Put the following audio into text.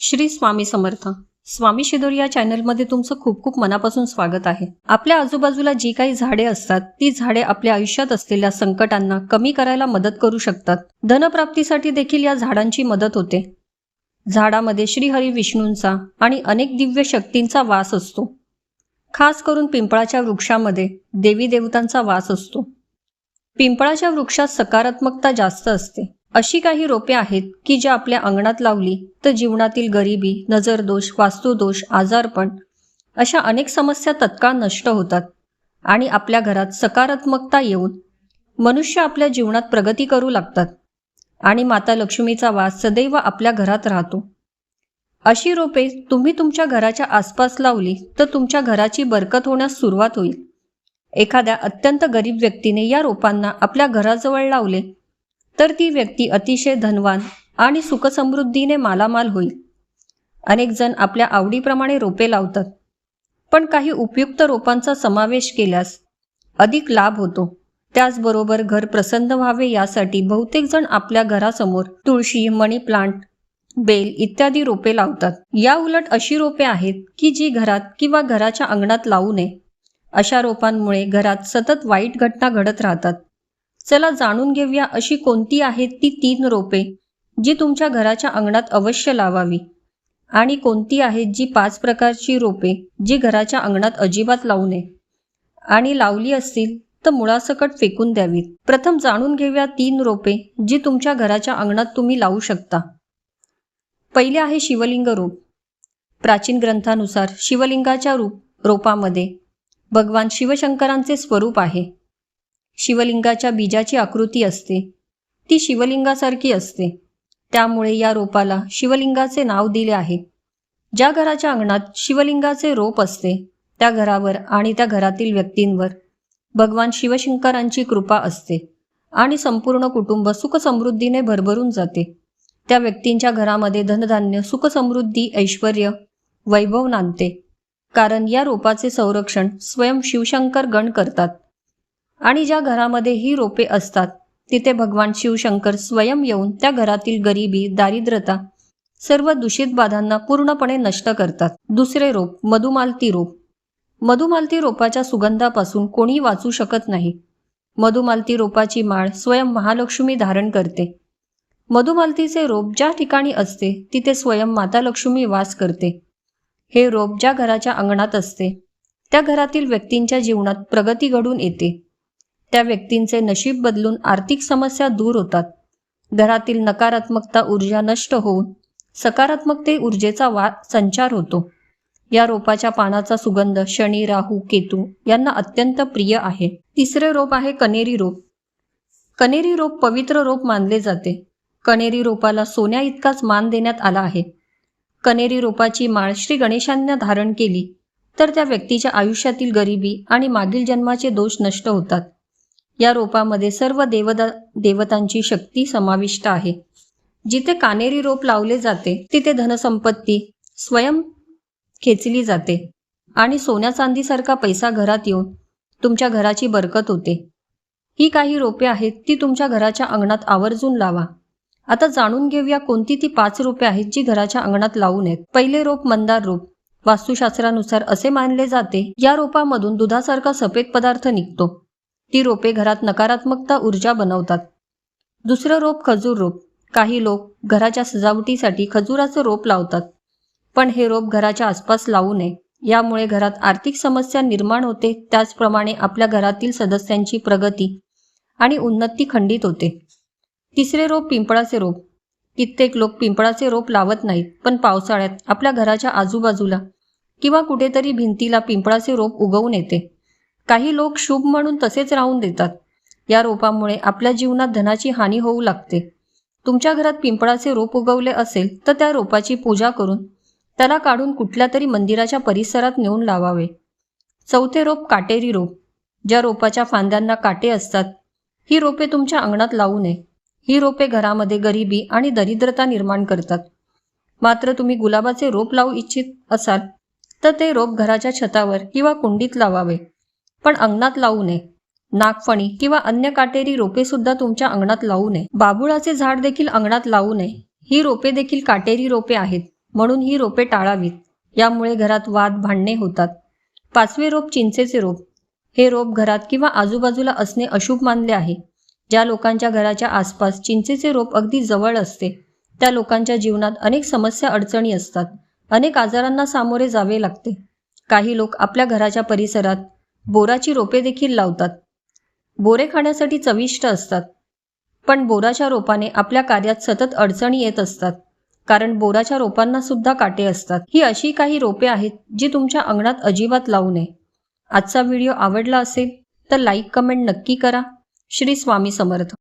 श्री स्वामी समर्थ. स्वामी शिदोर या चॅनलमध्ये तुमचं खूप खूप मनापासून स्वागत आहे. आपल्या आजूबाजूला जी काही झाडे असतात ती झाडे आपल्या आयुष्यात असलेल्या संकटांना कमी करायला मदत करू शकतात. धनप्राप्तीसाठी देखील या झाडांची मदत होते. झाडामध्ये श्रीहरी विष्णूंचा आणि अनेक दिव्य शक्तींचा वास असतो. खास करून पिंपळाच्या वृक्षामध्ये देवी देवतांचा वास असतो. पिंपळाच्या वृक्षात सकारात्मकता जास्त असते. अशी काही रोपे आहेत की ज्या आपल्या अंगणात लावली तर जीवनातील गरिबी नजरदोष वास्तुदोष आजारपण अशा अनेक समस्या तत्काळ नष्ट होतात आणि आपल्या घरात सकारात्मकता येऊन मनुष्य आपल्या जीवनात प्रगती करू लागतात आणि माता लक्ष्मीचा वास सदैव आपल्या घरात राहतो. अशी रोपे तुम्ही तुमच्या घराच्या आसपास लावली तर तुमच्या घराची बरकत होण्यास सुरुवात होईल. एखाद्या अत्यंत गरीब व्यक्तीने या रोपांना आपल्या घराजवळ लावले तर ती व्यक्ती अतिशय धनवान आणि सुखसमृद्धीने मालामाल होईल. अनेक जण आपल्या आवडीप्रमाणे रोपे लावतात. पण काही उपयुक्त रोपांचा समावेश केल्यास अधिक लाभ होतो. त्याचबरोबर घर प्रसन्न व्हावे यासाठी बहुतेक जण आपल्या घरासमोर तुळशी मनी प्लांट बेल इत्यादी रोपे लावतात. या उलट अशी रोपे आहेत की जी घरात किंवा घराच्या अंगणात लावू नये. अशा रोपांमुळे घरात सतत वाईट घटना घडत राहतात. चला जाणून घेऊया अशी कोणती आहेत ती तीन रोपे जी तुमच्या घराच्या अंगणात अवश्य लावावी. आणि कोणती आहेत जी पाच प्रकारची रोपे जी घराच्या अंगणात अजिबात लावू नये. आणि लावली असतील तर मुळासकट फेकून द्यावीत. प्रथम जाणून घेऊया तीन रोपे जी तुमच्या घराच्या अंगणात तुम्ही लावू शकता. पहिले आहे शिवलिंग रोप. प्राचीन ग्रंथानुसार शिवलिंगाच्या रूप रोपामध्ये भगवान शिवशंकरांचे स्वरूप आहे. शिवलिंगाच्या बीजाची आकृती असते. ती शिवलिंगासारखी असते. त्यामुळे या रोपाला शिवलिंगाचे नाव दिले आहे. ज्या घराच्या अंगणात शिवलिंगाचे रोप असते त्या घरावर आणि त्या घरातील व्यक्तींवर भगवान शिवशंकरांची कृपा असते आणि संपूर्ण कुटुंब सुखसमृद्धीने भरभरून जाते. त्या व्यक्तींच्या घरामध्ये धनधान्य सुखसमृद्धी ऐश्वर वैभव नांदते. कारण या रोपाचे संरक्षण स्वयं शिवशंकर गण करतात. आणि ज्या घरामध्ये ही रोपे असतात तिथे भगवान शिवशंकर स्वयं येऊन त्या घरातील गरिबी दारिद्रता सर्व दूषित बाधांना पूर्णपणे नष्ट करतात. दुसरे रोप मधुमालती रोप. मधुमालती रोपाच्या सुगंधापासून कोणी वाचू शकत नाही. मधुमालती रोपाची माळ स्वयं महालक्ष्मी धारण करते. मधुमालतीचे रोप ज्या ठिकाणी असते तिथे स्वयं माता लक्ष्मी वास करते. हे रोप ज्या घराच्या अंगणात असते त्या घरातील व्यक्तींच्या जीवनात प्रगती घडून येते. त्या व्यक्तींचे नशीब बदलून आर्थिक समस्या दूर होतात. घरातील नकारात्मकता ऊर्जा नष्ट होऊन सकारात्मकते ऊर्जेचा वा संचार होतो. या रोपाच्या पानाचा सुगंध शनी राहू केतू यांना अत्यंत प्रिय आहे. तिसरे रोप आहे कनेरी रोप. कनेरी रोप पवित्र रोप मानले जाते. कनेरी रोपाला सोन्या इतकाच मान देण्यात आला आहे. कनेरी रोपाची माळ श्री गणेशांना धारण केली तर त्या व्यक्तीच्या आयुष्यातील गरिबी आणि मागील जन्माचे दोष नष्ट होतात. या रोपामध्ये सर्व देवदा देवतांची शक्ती समाविष्ट आहे. जिथे कानेरी रोप लावले जाते तिथे धनसंपत्ती स्वयं खेचली जाते आणि सोन्या चांदीसारखा पैसा घरात येऊन तुमच्या घराची बरकत होते. ही काही रोपे आहेत ती तुमच्या घराच्या अंगणात आवर्जून लावा. आता जाणून घेऊया कोणती ती पाच रोपे आहेत जी घराच्या अंगणात लावू नयेत. पहिले रोप मंदार रोप. वास्तुशास्त्रानुसार असे मानले जाते या रोपामधून दुधासारखा सफेद पदार्थ निघतो. ती रोपे घरात नकारात्मकता ऊर्जा बनवतात. दुसरं रोप खजूर रोप. काही लोक घराच्या सजावटीसाठी खजुराचं रोप लावतात. पण हे रोप घराच्या आसपास लावू नये. यामुळे घरात आर्थिक समस्या निर्माण होते. त्याचप्रमाणे आपल्या घरातील सदस्यांची प्रगती आणि उन्नती खंडित होते. तिसरे रोप पिंपळाचे रोप. कित्येक लोक पिंपळाचे रोप लावत नाहीत पण पावसाळ्यात आपल्या घराच्या आजूबाजूला किंवा कुठेतरी भिंतीला पिंपळाचे रोप उगवून येते. काही लोक शुभ म्हणून तसेच राहून देतात. या रोपामुळे आपल्या जीवनात धनाची हानी होऊ लागते. तुमच्या घरात पिंपळाचे रोप उगवले असेल तर त्या रोपाची पूजा करून त्याला काढून कुठल्या तरी मंदिराच्या परिसरात नेऊन लावावे. चौथे रोप काटेरी रोप. ज्या रोपाच्या फांद्यांना काटे असतात ही रोपे तुमच्या अंगणात लावू नये. ही रोपे घरामध्ये गरिबी आणि दरिद्रता निर्माण करतात. मात्र तुम्ही गुलाबाचे रोप लावू इच्छित असाल तर ते रोप घराच्या छतावर किंवा कुंडीत लावावे. पण अंगणात लावू नये. नागफणी किंवा अन्य काटेरी रोपे सुद्धा तुमच्या अंगणात लावू नये. बाबुळाचे झाड देखील अंगणात लावू नये. ही रोपे देखील काटेरी रोपे आहेत. म्हणून ही रोपे टाळावीत. यामुळे घरात वाद भांडणे होतात. पाचवे रोप चिंचेचे रोप. हे रोप घरात किंवा आजूबाजूला असणे अशुभ मानले आहे. ज्या लोकांच्या घराच्या आसपास चिंचेचे रोप अगदी जवळ असते त्या लोकांच्या जीवनात अनेक समस्या अडचणी असतात. अनेक आजारांना सामोरे जावे लागते. काही लोक आपल्या घराच्या परिसरात बोराची रोपे देखील लावतात. बोरे खाण्यासाठी चविष्ट असतात. पण बोराच्या रोपाने आपल्या कार्यात सतत अडचणी येत असतात. कारण बोराच्या रोपांना सुद्धा काटे असतात. ही अशी काही रोपे आहेत जी तुमच्या अंगणात अजिबात लावू नये. आजचा व्हिडिओ आवडला असेल तर लाईक कमेंट नक्की करा. श्री स्वामी समर्थ.